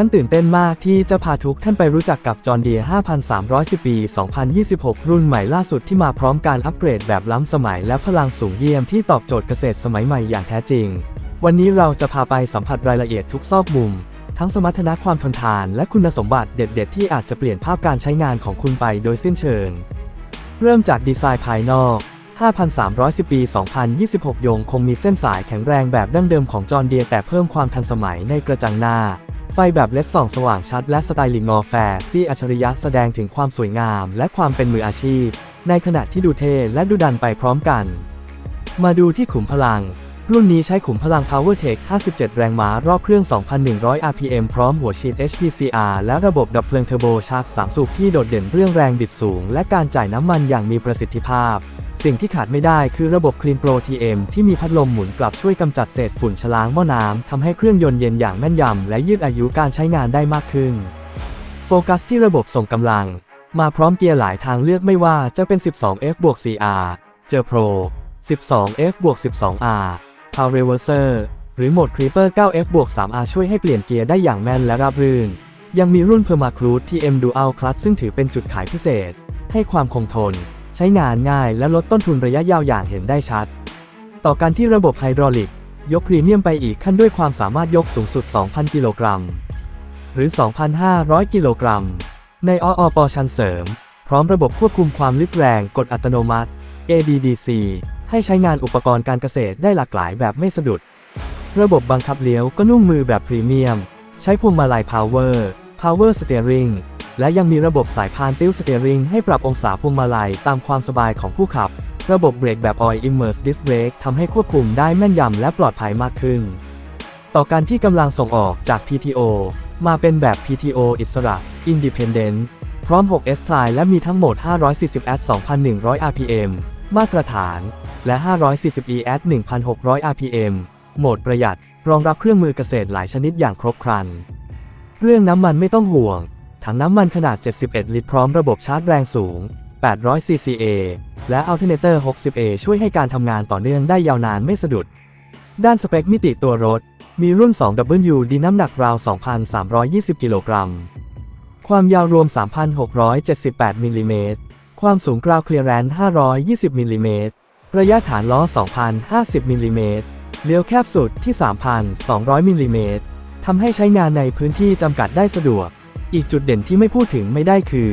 ฉันตื่นเต้นมากที่จะพาทุกท่านไปรู้จักกับจอร์เดีย5310 ปี 2026 รุ่นใหม่ล่าสุดที่มาพร้อมการอัปเกรดแบบล้ำสมัยและพลังสูงเยี่ยมที่ตอบโจทย์เกษตรสมัยใหม่อย่างแท้จริง วันนี้เราจะพาไปสัมผัสรายละเอียดทุกซอกมุม ทั้งสมรรถนะความทนทาน และคุณสมบัติเด็ด ๆ ที่อาจจะเปลี่ยนภาพการใช้งานของคุณไปโดยสิ้นเชิง เริ่มจากดีไซน์ภายนอก5,310 ปี 2026 ยงคงมีเส้นสายแข็งแรงแบบดั้งเดิมของจอร์เดียแต่เพิ่มความทันสมัยในกระจังหน้า ไฟแบบเลดส่องสว่างชัดและสไตลิงงอแฟร์ซี่อัจฉริยะแสดงถึงความสวยงามและความเป็นมืออาชีพ ในขณะที่ดูเท่และดูดันไปพร้อมกัน มาดูที่ขุมพลัง รุ่นนี้ใช้ขุมพลัง PowerTech 57 แรงม้ารอบเครื่อง 2,100 RPM พร้อมหัวฉีด HPCR และระบบดับเพลิงเทอร์โบชาร์จ3สูบที่โดดเด่นเรื่องแรงบิดสูง และการจ่ายน้ำมันอย่างมีประสิทธิภาพ สิ่งที่ขาดไม่ได้คือระบบ Clean Pro TM ที่มีพัดลมหมุนกลับช่วยกำจัดเศษฝุ่นชะล้างหม้อน้ำทำให้เครื่องยนต์เย็นอย่างแม่นยำและยืดอายุการใช้งานได้มากขึ้น โฟกัสที่ระบบส่งกำลัง มาพร้อมเกียร์หลายทางเลือกไม่ว่าจะเป็น 12F บวก 4R เจอ Pro 12F บวก 12R Power Reverser หรือโหมด Creeper 9F บวก 3R ช่วยให้เปลี่ยนเกียร์ได้อย่างแม่นและราบรื่น ยังมีรุ่น Perma Cruise TM Dual Clutch ซึ่งถือเป็นจุดขายพิเศษ ให้ความคงทน ใช้งานง่ายและลดต้นทุนระยะยาวอย่างเห็นได้ชัด ต่อกันที่ระบบไฮดรอลิก ยกพรีเมียมไปอีกขั้นด้วยความสามารถยกสูงสุด 2,000 กิโลกรัม หรือ 2,500 กิโลกรัม ในออปอชันเสริม พร้อมระบบควบคุมความลึกแรงกดอัตโนมัติ ADDC ให้ใช้งานอุปกรณ์การเกษตรได้หลากหลายแบบไม่สะดุด ระบบบังคับเลี้ยวก็นุ่มมือแบบพรีเมียม ใช้พวงมาลัย Power Power Steering และยังมีระบบสายพานติ้วสเตียริงให้ปรับองศาพวงมาลัยตามความสบายของผู้ขับ ระบบเบรกแบบ Oil Immerse Disc Brake ทำให้ควบคุมได้แม่นยำและปลอดภัยมากขึ้น ต่อการที่กำลังส่งออกจาก PTO มาเป็นแบบ PTO อิสระ Independent พร้อม 6S t r i และมีทั้งโหมด 540 at 2,100 RPM มาตรฐาน และ 540 e at 1,600 RPM โหมดประหยัด รองรับเครื่องมือเกษตรหลายชนิดอย่างครบครัน เรื่องน้ำมันไม่ต้องห่วง ถังน้ำมันขนาด 71 ลิตรพร้อมระบบชาร์จแรงสูง 800 CCA และ Alternator 60A ช่วยให้การทำงานต่อเนื่องได้ยาวนานไม่สะดุด ด้านสเปคมิติตัวรถ มีรุ่น 2W ดีน้ำหนักราว 2,320 กิโลกรัม ความยาวรวม 3,678 มิลลิเมตร ความสูงกราวเคลียร์แรน520 มิลลิเมตร ระยะฐานล้อ 2,050 มิลลิเมตร เลี้ยวแคบสุดที่ 3,200 มิลลิเมตรทำให้ใช้งานในพื้นที่จำกัดได้สะดวก อีกจุดเด่นที่ไม่พูดถึงไม่ได้คือ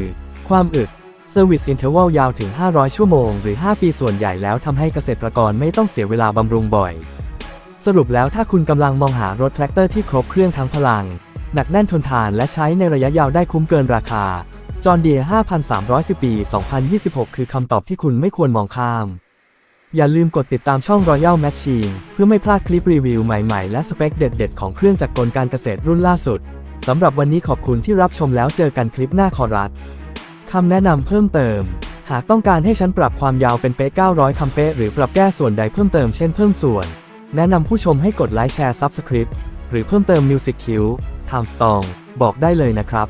ความอึด Service Interval ยาวถึง 500 ชั่วโมง หรือ 5 ปีส่วนใหญ่แล้วทำให้เกษตรกรไม่ต้องเสียเวลาบำรุงบ่อย สรุปแล้วถ้าคุณกำลังมองหารถแทรกเตอร์ที่ครบเครื่องทั้งพลัง หนักแน่นทนทานและใช้ในระยะยาวได้คุ้มเกินราคาจอร์เดีย5,310 ปี 2026 คือคำตอบที่คุณไม่ควรมองข้าม อย่าลืมกดติดตามช่อง Royal Machine เพื่อไม่พลาดคลิปรีวิวใหม่ๆ และสเปคเด็ดๆ ของเครื่องจักรกลการเกษตรรุ่นล่าสุด สำหรับวันนี้ขอบคุณที่รับชมแล้วเจอกันคลิปหน้าขอรับคำแนะนำเพิ่มเติม หากต้องการให้ฉันปรับความยาวเป็นเป๊ะ 900 คำเป๊ะ หรือปรับแก้ส่วนใดเพิ่มเติมเช่นเพิ่มส่วน แนะนำผู้ชมให้กดไลค์แชร์ซับสคริปต์หรือเพิ่มเติม Music Q Time Stone บอกได้เลยนะครับ